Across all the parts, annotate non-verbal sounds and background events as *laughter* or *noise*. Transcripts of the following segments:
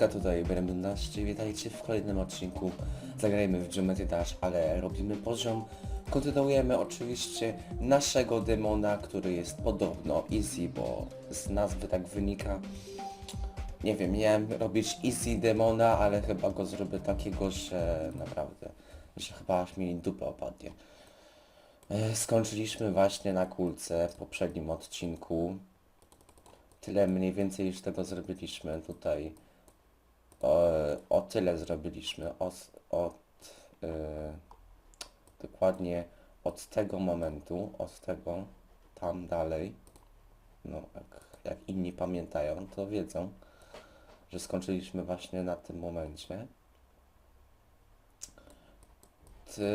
Siemaneczka, tutaj Brem12, witajcie w kolejnym odcinku. Zagrajmy w Geometry Dash, ale robimy poziom. Kontynuujemy oczywiście naszego demona, który jest podobno easy, bo z nazwy tak wynika. Nie wiem, miałem robić easy demona, ale chyba go zrobię takiego, że naprawdę, że chyba aż mi dupa opadnie. E, Skończyliśmy właśnie na kulce w poprzednim odcinku. Tyle mniej więcej już tego zrobiliśmy tutaj. O, o tyle zrobiliśmy. Od, od e, dokładnie od tego momentu, od tego tam dalej. No, jak, jak inni pamiętają, to wiedzą, że skończyliśmy właśnie na tym momencie. Ty,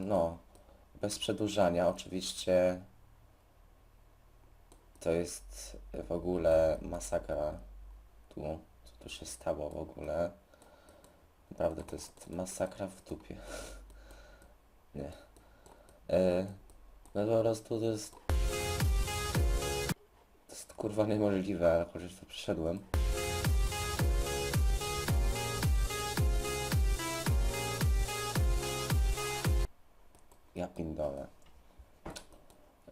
no, bez przedłużania oczywiście to jest w ogóle masakra tu, tu się stało w ogóle. Naprawdę to jest masakra w dupie. *laughs* Nie. E, no po prostu to jest... To jest kurwa niemożliwe, ale chociaż to przeszedłem. Ja pindolę.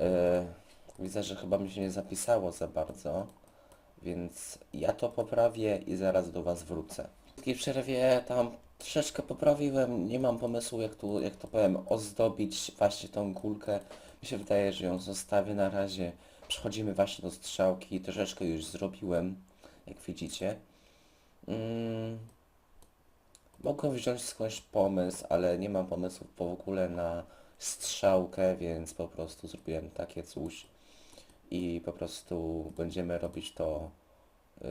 E, widzę, że chyba mi się nie zapisało za bardzo, więc ja to poprawię i zaraz do Was wrócę. W takiej przerwie tam troszeczkę poprawiłem, nie mam pomysłu jak, tu, jak to powiem, ozdobić właśnie tą kulkę. Mi się wydaje, że ją zostawię na razie. Przechodzimy właśnie do strzałki, troszeczkę już zrobiłem, jak widzicie. Mm. Mogłem wziąć skądś pomysł, ale nie mam pomysłu w ogóle na strzałkę, więc po prostu zrobiłem takie coś i po prostu będziemy robić to yy,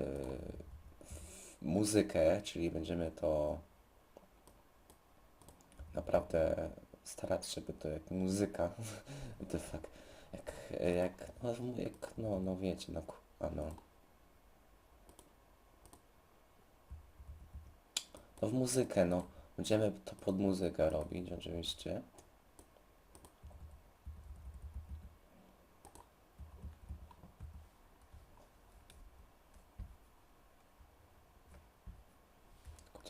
muzykę, czyli będziemy to naprawdę starać się, by to jak muzyka, *laughs* the fuck, jak, jak, no, jak, no, no wiecie, no, ku- a no. W muzykę, no. Będziemy to pod muzykę robić, oczywiście.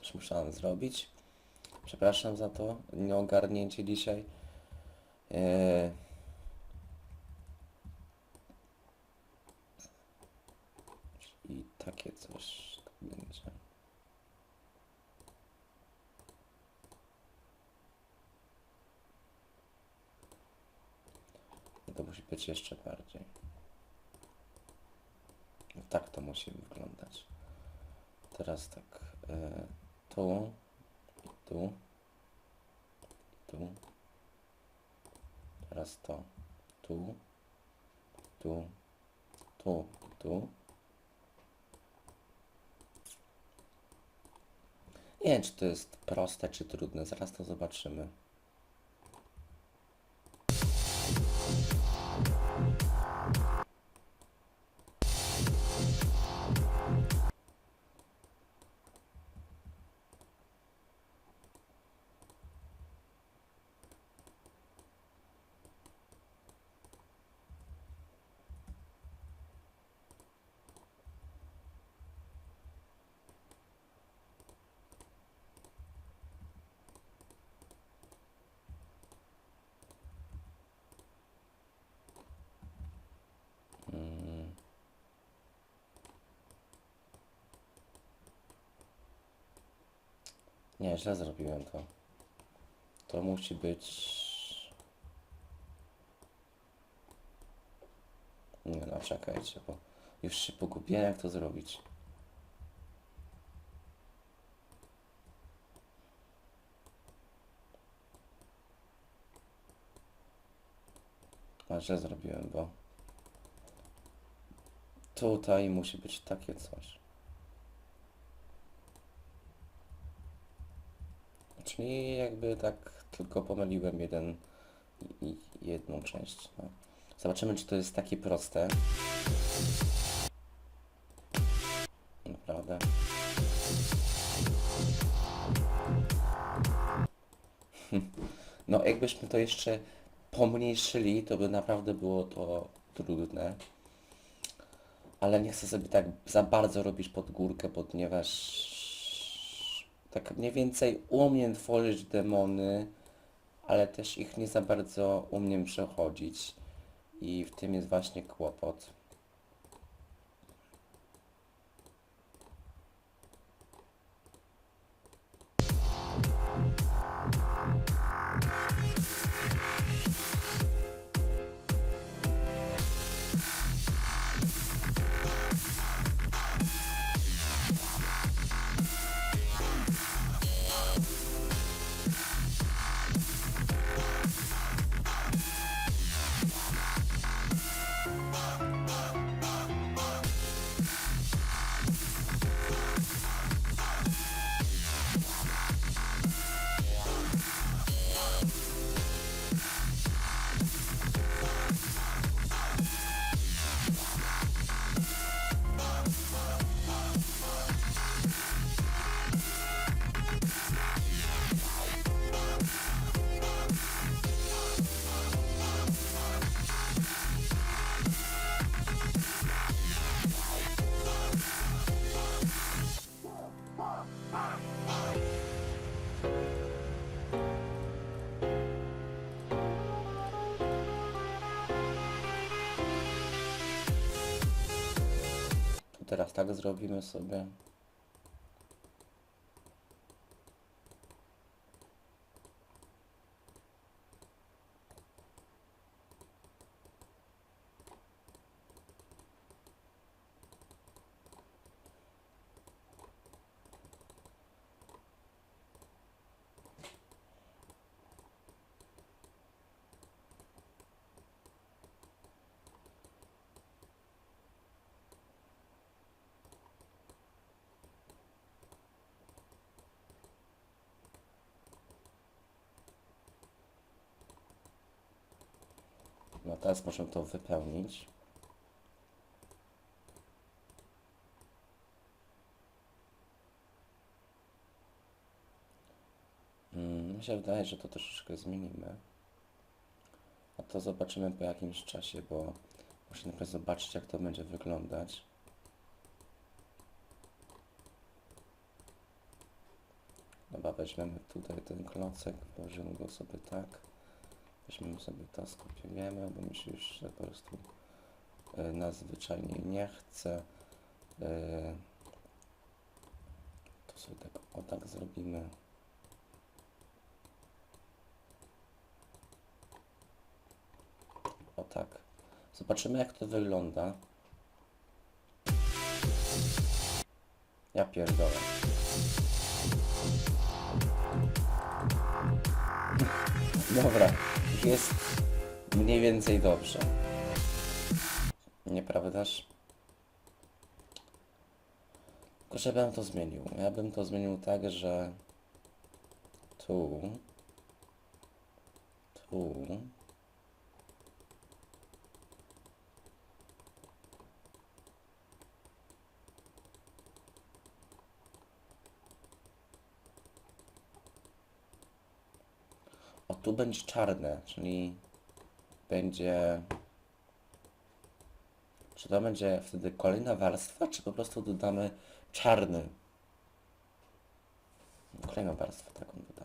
Coś musiałem zrobić. Przepraszam za to nieogarnięcie dzisiaj. Eee... I takie coś będzie. I to musi być jeszcze bardziej. No tak to musi wyglądać. Teraz tak, e, tu, tu, tu. Teraz to, tu, tu, tu, tu. Nie wiem, czy to jest proste, czy trudne. Zaraz to zobaczymy. Nie, źle zrobiłem to. To musi być... Nie no, czekajcie, bo już się pogubiłem jak to zrobić. A źle zrobiłem, bo... Tutaj musi być takie coś. Czyli jakby tak tylko pomyliłem jeden i, jedną część. No. Zobaczymy, czy to jest takie proste. Naprawdę. *laughs* No, jakbyśmy to jeszcze pomniejszyli, to by naprawdę było to trudne ale nie chcę sobie tak za bardzo robić pod górkę, ponieważ tak mniej więcej umiem tworzyć demony, ale też ich nie za bardzo umiem przechodzić. I w tym jest właśnie kłopot. Teraz tak zrobimy sobie. Teraz możemy to wypełnić. Mm, Mi się wydaje, że to troszeczkę zmienimy. A to zobaczymy po jakimś czasie, bo muszę najpierw zobaczyć jak to będzie wyglądać. Dobra, weźmiemy tutaj ten klocek, położymy go sobie tak. Weźmiemy sobie to, skopiujemy, bo mi się już po prostu y, nadzwyczajnie nie chce. Y, to sobie tak, o tak zrobimy. O tak. Zobaczymy jak to wygląda. Ja pierdolę. *laughs* Dobra, jest mniej więcej dobrze. Nieprawdaż? Tylko żebym to zmienił. Ja bym to zmienił tak, że tu, tu, o tu będzie czarne, czyli będzie czy to będzie wtedy kolejna warstwa, czy po prostu dodamy czarny? Kolejną warstwę taką dodamy.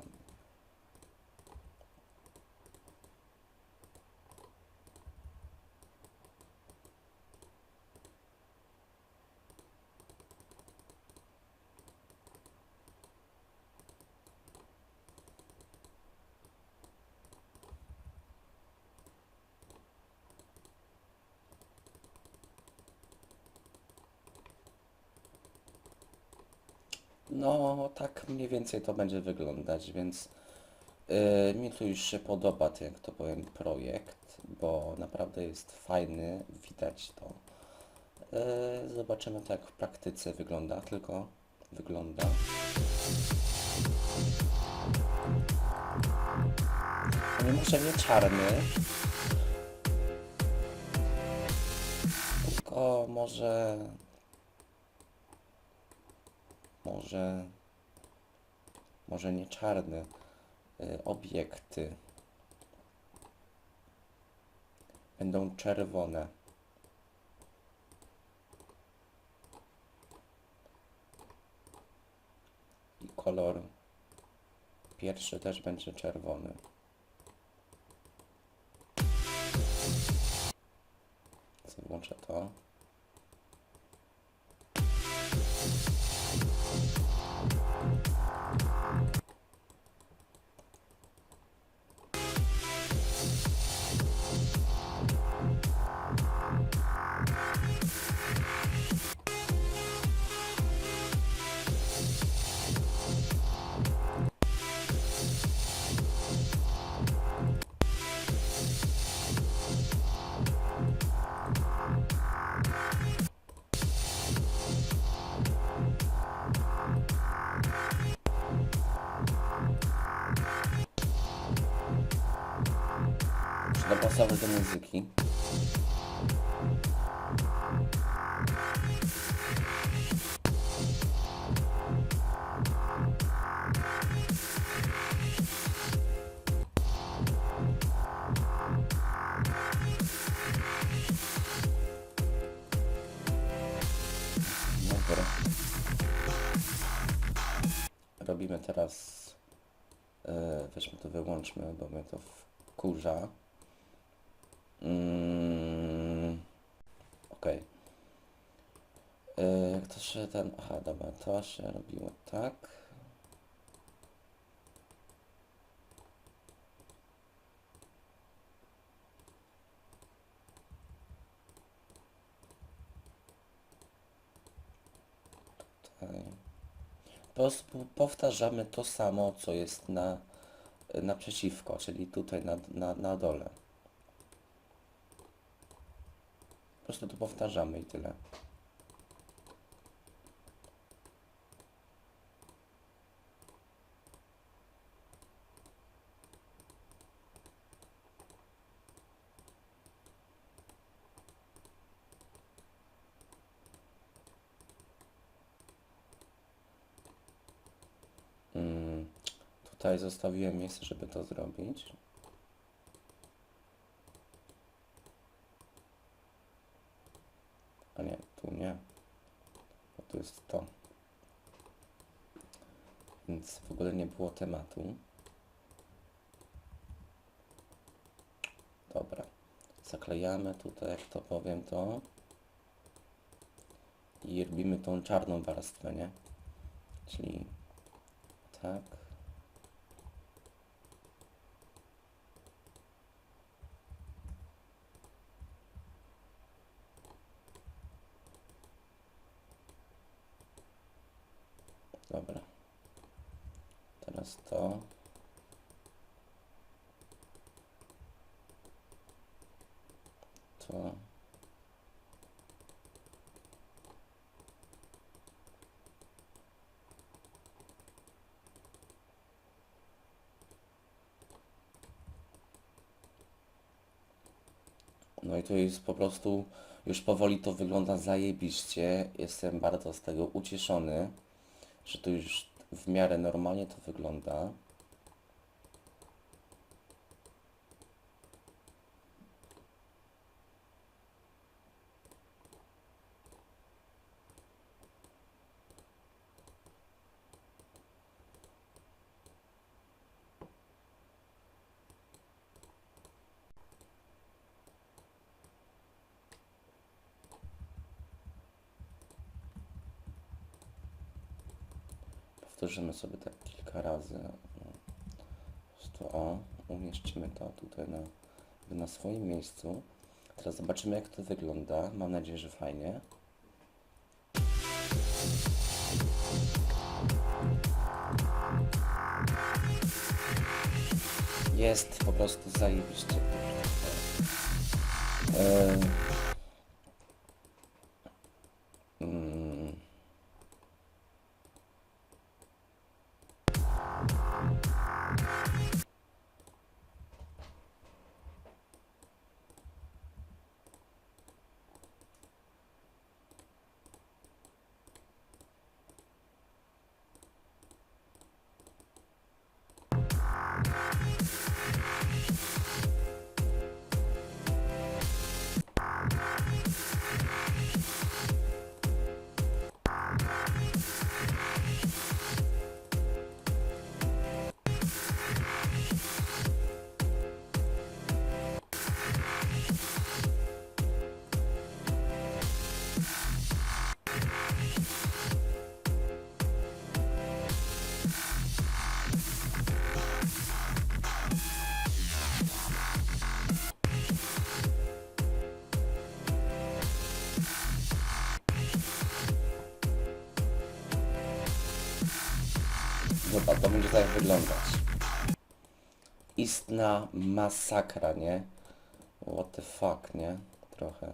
No, tak mniej więcej to będzie wyglądać, więc yy, mi tu już się podoba ten, jak to powiem, projekt, bo naprawdę jest fajny, widać to. Yy, zobaczymy to jak w praktyce wygląda, tylko wygląda. Nie muszę nie czarny, tylko może może może nie czarne y, obiekty będą czerwone i kolor pierwszy też będzie czerwony. Włączę to. Dopasować do muzyki. Robimy teraz... Yy, weźmy to wyłączmy, bo mnie to wkurza. Mm, Okej. Yy, Jak to się ten... Aha, dobra, to się robiło tak. Tutaj. Po prostu powtarzamy to samo, co jest na naprzeciwko, czyli tutaj na, na, na dole. Po prostu to powtarzamy i tyle. Mm, tutaj zostawiłem miejsce, żeby to zrobić. A nie, tu nie. Bo tu jest to. Więc w ogóle nie było tematu. Dobra. Zaklejamy tutaj, jak to powiem, to. I robimy tą czarną warstwę, nie? Czyli tak. Dobra. Teraz to. To. No i to jest po prostu, już powoli to wygląda zajebiście. Jestem bardzo z tego ucieszony, że to już w miarę normalnie to wygląda. Powtórzymy sobie tak kilka razy. Prostu o, umieścimy to tutaj na, na swoim miejscu. Teraz zobaczymy jak to wygląda. Mam nadzieję, że fajnie. Jest po prostu zajebiście. Eee, to będzie tak wyglądać. Istna masakra, nie? What the fuck, nie? Trochę.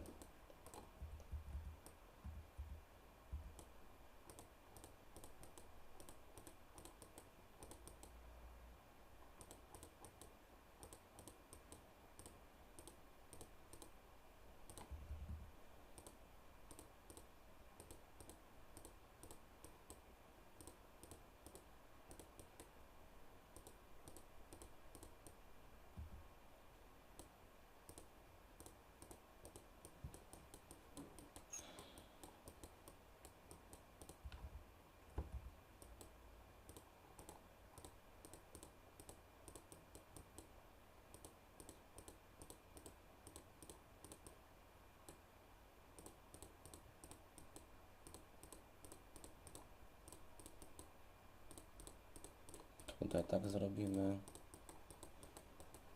Tutaj tak zrobimy.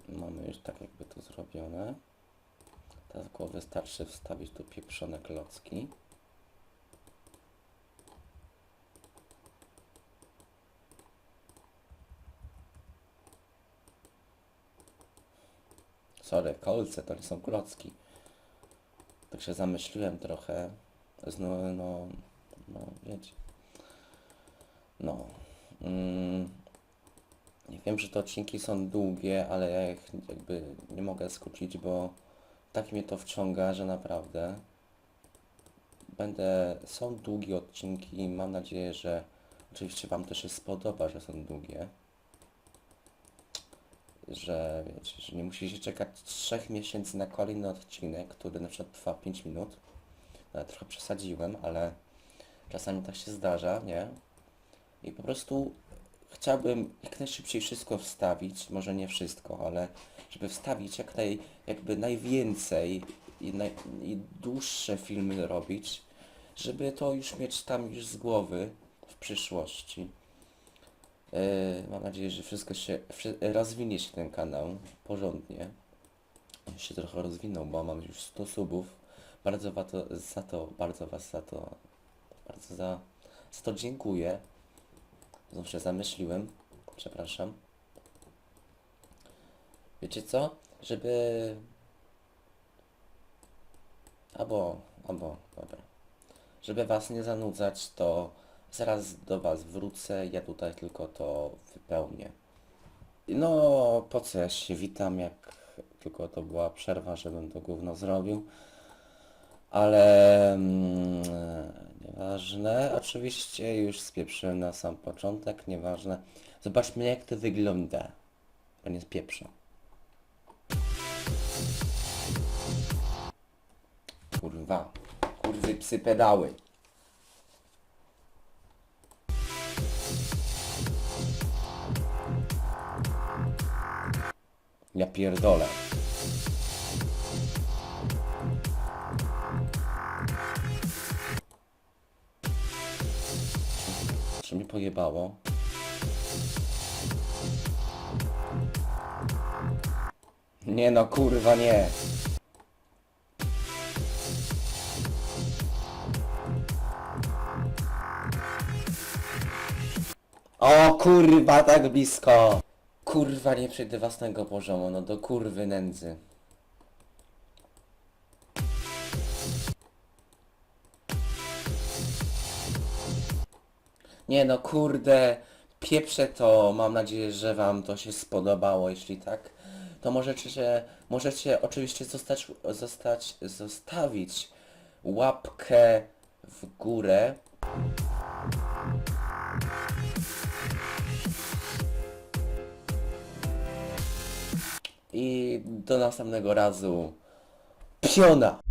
Mamy już tak jakby to zrobione. Teraz tylko wystarczy wstawić tu pieprzone klocki. Sorry, kolce to nie są klocki. Tak się zamyśliłem trochę. No, no, no, wiecie. No. Mm. Wiem, że te odcinki są długie, ale ja ich jakby nie mogę skrócić, bo tak mnie to wciąga, że naprawdę będę, są długie odcinki i mam nadzieję, że oczywiście Wam też się spodoba, że są długie. Że wiecie, że nie musicie czekać 3 miesięcy na kolejny odcinek, który na przykład trwa 5 minut. Nawet trochę przesadziłem, ale czasami tak się zdarza, nie? I po prostu chciałbym jak najszybciej wszystko wstawić, może nie wszystko, ale żeby wstawić jak naj, jakby najwięcej i, naj, i dłuższe filmy robić, żeby to już mieć tam już z głowy w przyszłości. Yy, mam nadzieję, że wszystko się, rozwinie się ten kanał porządnie. Się trochę rozwinął, bo mam już 100 subów. Bardzo wa to, za to, bardzo Was za to, bardzo za, za to dziękuję. Znów się zamyśliłem. Przepraszam. Wiecie co? Żeby... Albo... Albo... Dobra. Żeby was nie zanudzać, to zaraz do was wrócę. Ja tutaj tylko to wypełnię. No, po co ja się witam, jak tylko to była przerwa, żebym to gówno zrobił. Ale mm, nieważne. Oczywiście już spieprzyłem na sam początek, nieważne. Zobaczmy jak to wygląda. To nie spieprzę. Kurwa. Kurwy psy pedały. Ja pierdolę. Mi pojebało? Nie no, kurwa nie. O kurwa, tak blisko. Kurwa, nie przejdę własnego poziomu, no do kurwy nędzy. Nie no, kurde, pieprzę to. Mam nadzieję, że wam to się spodobało. Jeśli tak, to możecie, się, możecie oczywiście zostać, zostać, zostawić łapkę w górę. I do następnego razu. Piona!